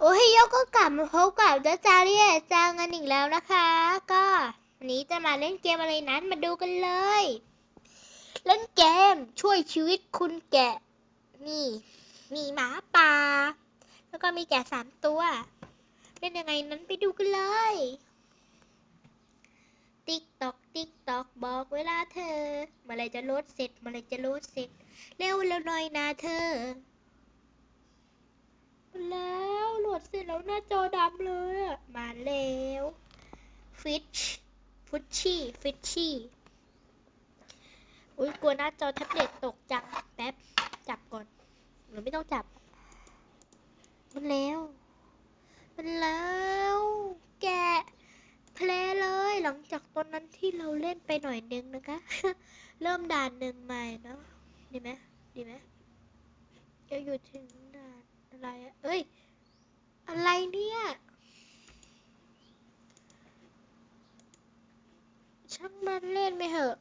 โอ้ยโยก็กลับมาพบกับจ้าจาเรียจางกันอีกแล้วนะคะ ก็วันนี้จะมาเล่นเกมอะไรนั้นมาดูกันเลย เล่นเกมช่วยชีวิตคุณแกะ นี่ มีหมาป่า แล้วก็มีแกะสามตัว เล่นยังไงนั้นไปดูกันเลย ติ๊กตอกติ๊กตอกบอกเวลาเธอเมื่อไรจะลดเสร็จเมื่อไรจะลดเสร็จ เร็วเร็วหน่อยนะเธอ แล้วโหลดเสร็จแล้วหน้าจอดำเลยอะมาแล้วฟิชฟุชชี่ฟิชชี่อุ้ยกลัวหน้าจอแท็บเล็ตตกจังแป๊บจับก่อนหรือไม่ต้องจับ มันแล้ว มันแล้ว แกะเพลย์เลย หลังจากตอนนั้นที่เราเล่นไปหน่อยนึงนะคะ เริ่มด่านหนึ่งใหม่เนาะดีไหมดีไหมจะอยู่ถึงด่ อะไรอะเอ้ย อะไรเนี่ย ช่างมันเล่นไปเถอะ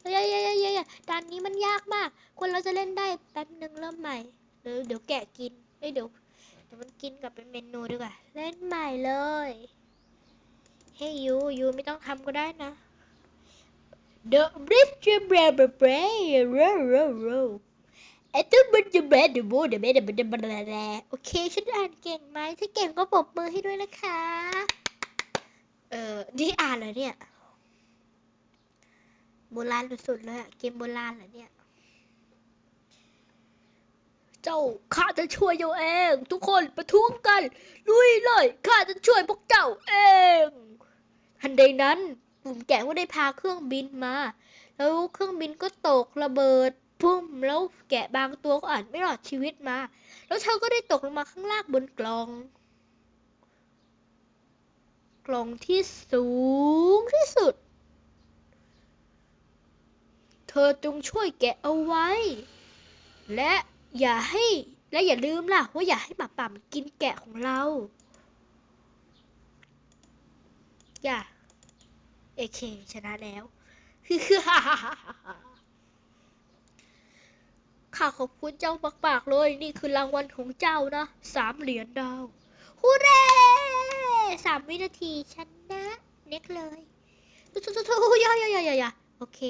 เฮ้ยเฮ้ยเฮ้ยเย้ยด่านนี้มันยากมาก คนเราจะเล่นได้แป๊บนึงเริ่มใหม่ หรือเดี๋ยวแกะกินเอ้ยเดี๋ยวเดี๋ยวมันกินกับเป็นเมนูดีกว่า เล่นใหม่เลย เฮ้ยยูยูไม่ต้องทำก็ได้นะ The Bridge b r a b r a b r a row row row ไอ้ตุ๊บจะแบดเดบูเดบเดบเดบเดโอเคฉันอ่านเก่งไหมถ้าเก่งก็ปรบมือให้ด้วยนะคะ เออนี่อ่านเหรอเนี่ยโบราณสุดๆเลยอะเกมโบราณเหรอเนี่ย เจ้าข้าจะช่วยเจ้าเอง ทุกคนประท้วงกันลุยเลยข้าจะช่วยพวกเจ้าเองทันใดนั้นกลุ่มแกะก็ได้พาเครื่องบินมา แล้วเครื่องบินก็ตกระเบิด พุ่มแล้วแกะบางตัวก็อาจไม่รอดชีวิตมา แล้วเธอก็ได้ตกลงมาข้างล่างบนกล่อง กล่องที่สูงที่สุด เธอจงช่วยแกะเอาไว้ และอย่าให้และอย่าลืมล่ะว่าอย่าให้หมาป่ามันกินแกะของเรา อย่า เอเคชนะแล้ว ข้าขอบคุณเจ้ามากๆเลย นี่คือรางวัลของเจ้านะ สามเหรียญดาวฮูเร่สามวินาทีชนะ เน็กเลยทุทุทุทุย่อย่อย่อย่โอเค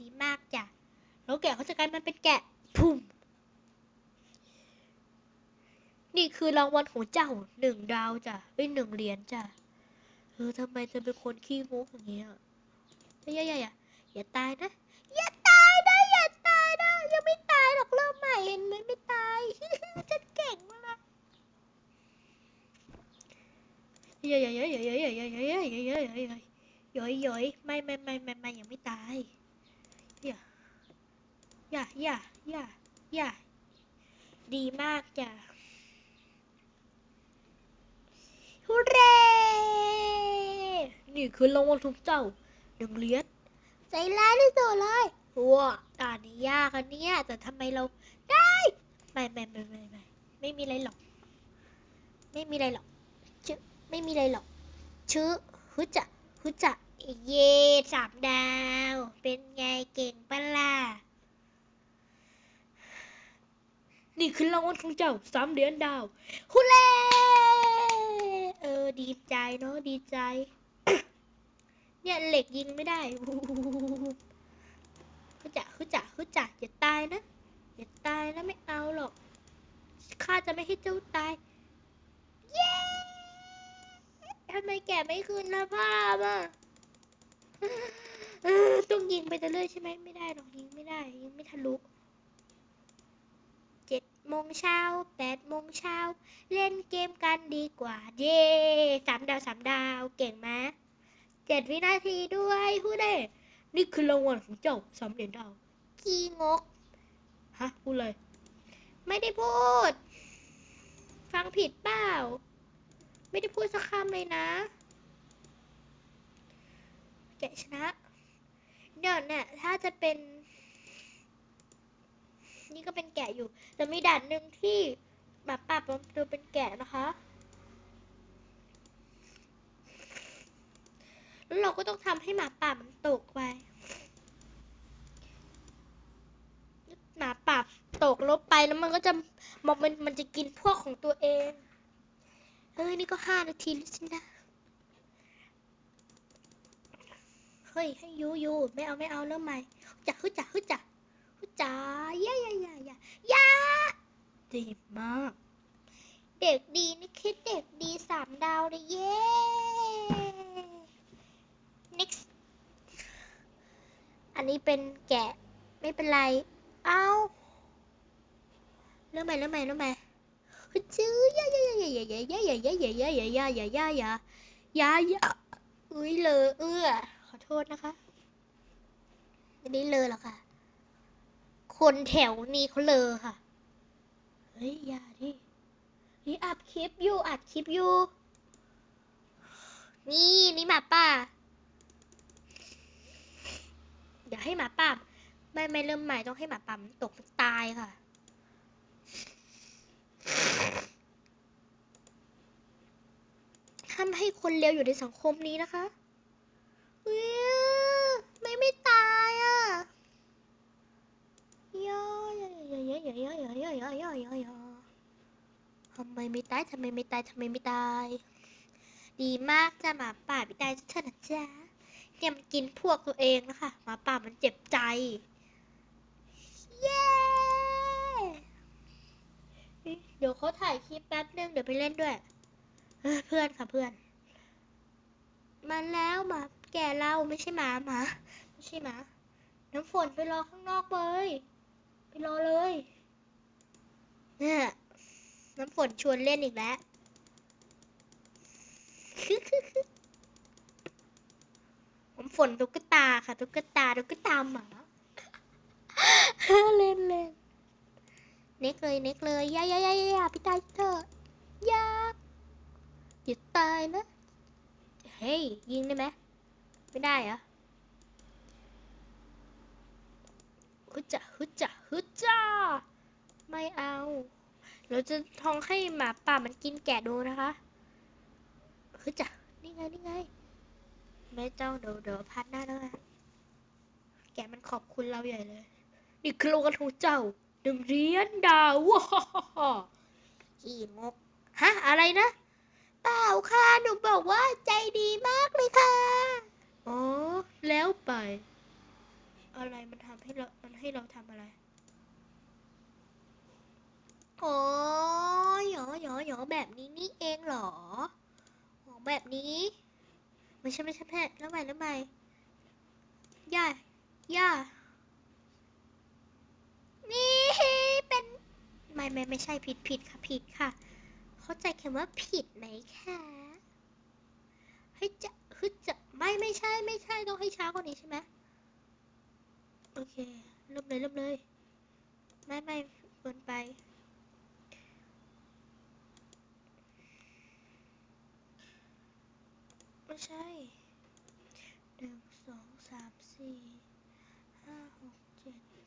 ดีมากจ้ะ แล้วแกะเขาจะกลายมันเป็นแกะพุ่ม นี่คือรางวัลของเจ้าหนึ่งดาวจ้ะเอ้ยหนึ่งเหรียญจ้ะ เออทำไมจะเป็นคนขี้งกอย่างเงี้ยอย่าอย่าอย่าอย่าตายนะ ยังไม่ตายหรอกเริ่มใหม่เห็นไหมไม่ตาย ฉันเก่งมากย่าอย่าอย่าอย่าอย่าอย่าอย่าอย่าอย่าอย่าอย่าอย่าอยย่อยย่อยไม่ไม่ไม่ไม่ไม่ยังไม่ตายอย่าอย่าอย่าอย่าอย่าดีมากจ้ะฮูเร่นี่คือรางวัลของเจ้าหนึ่งเหรียญใจร้ายที่สุดเลย ว้าด่านนี้ยากอันเนี้ยแต่ทำไมเราได้ไม่ไม่ไม่ไม่ไม่ไม่มีอะไรหรอก ไม่มีอะไรหรอกชื่อไม่มีอะไรหรอก ชื่อฮึจะฮึจะเย่สามดาว เป็นไงเก่งปะล่ะนี่คือรางวัลของเจ้าสามเหรียญดาวฮูเล่เออดีใจเนาะดีใจ เนี่ยเหล็กยิงไม่ได้ ฮึจะฮึจะฮึจะอย่าตายนะ อย่าตายนะไม่เอาหรอก ข้าจะไม่ให้เจ้าตาย เย้ทำไมแกไม่คืนละภาพอะต้องยิงไปเรื่อยใช่ไหมไม่ได้หรอกยิงไม่ได้ ยิงไม่ทะลุเจ็ดโมงเช้าแปดโมงเช้า เล่นเกมกันดีกว่า เย่สามดาวสามดาวเก่งไหมเจ็ดวินาทีด้วยพูดได้นี่คือรางวัลของเจ้าสามเหรียญดาว ขี้งก ฮะ พูดเลย ไม่ได้พูด ฟังผิดเปล่า ไม่ได้พูดสักคำเลยนะแกะชนะเดี๋ยวเนี่ยถ้าจะเป็น นี่ก็เป็นแกะอยู่ แต่มีด่านหนึ่งที่หมาป่าปลอมตัวเป็นแกะนะคะ แล้วเราก็ต้องทำให้หมาป่ามันตกไป หมาป่าตก ลงไปแล้วมันก็จะมันมันมันจะกินพวกของตัวเองเฮ้ยนี่ก็ห้านาทีแล้วสินะเฮ้ยให้ยูยูไม่เอาไม่เอาเริ่มใหม่จักฮึจักฮึจักฮึจ๋าย่าย่าย่าย่าย่าดีมาก เด็กดีนี่คิดเด็กดีสามดาวเลยเย้ next อันนี้เป็นแกะไม่เป็นไร เอา เริ่มใหม่เริ่มใหม่เริ่มใหม่ฮึจื้อยายายายายายายายายายายายายายายายายาอุ้ยเลอเอื้อขอโทษนะคะไม่ได้เลอหรอกค่ะ คนแถวนี้เขาเลอค่ะ เฮ้ยอย่าดินี่อัดคลิปอยู่อัดคลิปอยู่ นี่นี่หมาป่า เดี๋ยวให้หมาป่าไม่ไม่เริ่มใหม่ต้องให้หมาป่ามันตกตายค่ะ ห้ามให้คนเลวอยู่ในสังคมนี้นะคะเอ้ยไม่ไม่ตายอะย่อย่อย่อย่อย่อย่อย่อย่อย่อย่อย่อทำไมไม่ตายทำไมไม่ตายทำไมไม่ตาย ดีมากจ้ะหมาป่าไม่ตายจะเถอะนะจ๊ะเนี่ยมันกินพวกตัวเองนะคะหมาป่ามันเจ็บใจ เย้เดี๋ยวเขาถ่ายคลิปแป๊บนึงเดี๋ยวไปเล่นด้วย เพื่อนค่ะเพื่อนมาแล้วหมาแก่เราไม่ใช่หมาหมาไม่ใช่หมาน้ำฝนไปรอข้างนอกเลยไปรอเลยเนี่ยน้ำฝนชวนเล่นอีกแล้วน้ำฝนตุ๊กตาค่ะตุ๊กตาตุ๊กตาหมาเล่นเล่นเน็กเลยเน็กเลยย่าย่าย่าย่าพี่ตายเถอะ ตายนะ เฮ้ย ยิงได้ไหมไม่ได้เหรอฮึจ่ะฮึจ่ะฮึจ่ะไม่เอา เราจะทองให้หมาป่ามันกินแกะดูนะคะฮึจ่ะนี่ไง นี่ไง ไม่ต้องเดี๋ยวเดี๋ยวพัดหน้าแล้วนะแกะมันขอบคุณเราใหญ่เลย นี่คือโลกันของเจ้าหนึ่งเรียญดาวฮ่าฮ่าฮ่าขี้งก ฮะ อะไรนะ เปล่าค่ะ หนูบอกว่าใจดีมากเลยค่ะ อ๋อ แล้วไป อะไรมันทำให้เรา มันให้เราทำอะไร อ๋อหยอหยอหยอแบบนี้นี่เองเหรออ๋อแบบนี้ ไม่ใช่ไม่ใช่แพทย์แล้วใหม่แล้วใหม่ย่าย่านี่เป็น ไม่ไม่ไม่ใช่ผิดผิดค่ะผิดค่ะเข้าใจ คำว่าผิดไหมคะให้จะฮึดจะไม่ไม่ใช่ไม่ใช่ต้องให้ช้ากว่านี้ใช่ไหมโอเคเริ่มเลยเริ่มเลย ไม่ไม่เกินไปไม่ใช่หนึ่งสองสามสี่ห้าหกเจ็ด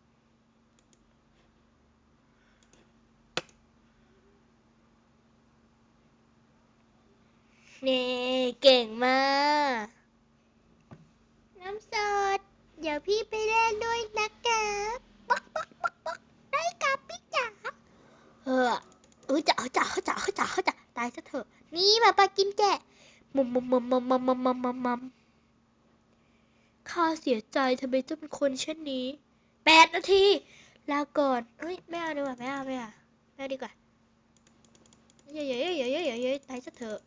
เน่เก่งมาก น้ำสด เดี๋ยวพี่ไปเล่นด้วยนะครับป๊อกป๊อกป๊อกป๊อกได้ครับพี่จ๋าเออเออจ๋าจ๋าจ๋าจ๋าจ๋าตายซะเถอะ นี่มาปากินแกะมุมมุมมุมมุมมุมมุมมุมมุมมุมข้าเสียใจทำไมเจ้าเป็นคนเช่นนี้แปดนาที ลาก่อนเอ้ยไม่เอาดีกว่าไม่เอาไม่เอาไม่เอาดีกว่าเย้เย้เย้เย้เย้เย้ตายซะเถอะ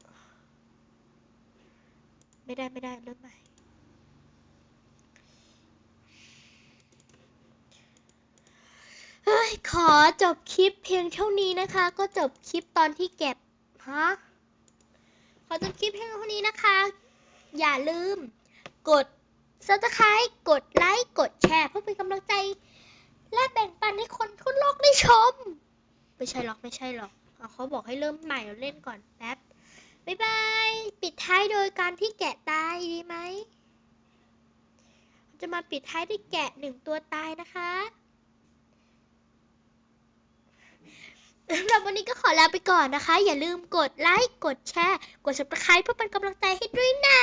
ไม่ได้ไม่ได้เริ่มใหม่ เฮ้ย ขอจบคลิปเพียงเท่านี้นะคะ ก็จบคลิปตอนที่เก็บฮะขอจบคลิปเพียงเท่านี้นะคะ อย่าลืม กด subscribe กดไลค์ กดแชร์ เพื่อเป็นกำลังใจ และแบ่งปันให้คนทั่วโลกได้ชม ไม่ใช่หรอกไม่ใช่หรอกเอาเขาบอกให้เริ่มใหม่เราเล่นก่อนแป๊บ บ๊ายบาย ปิดท้ายโดยการที่แกะตายดีไหม จะมาปิดท้ายด้วยแกะหนึ่งตัวตายนะคะสำหรับวันนี้ก็ขอลาไปก่อนนะคะ อย่าลืมกดไลค์ กดแชร์ กด subscribe เพื่อเป็นกำลังใจให้ด้วยนะ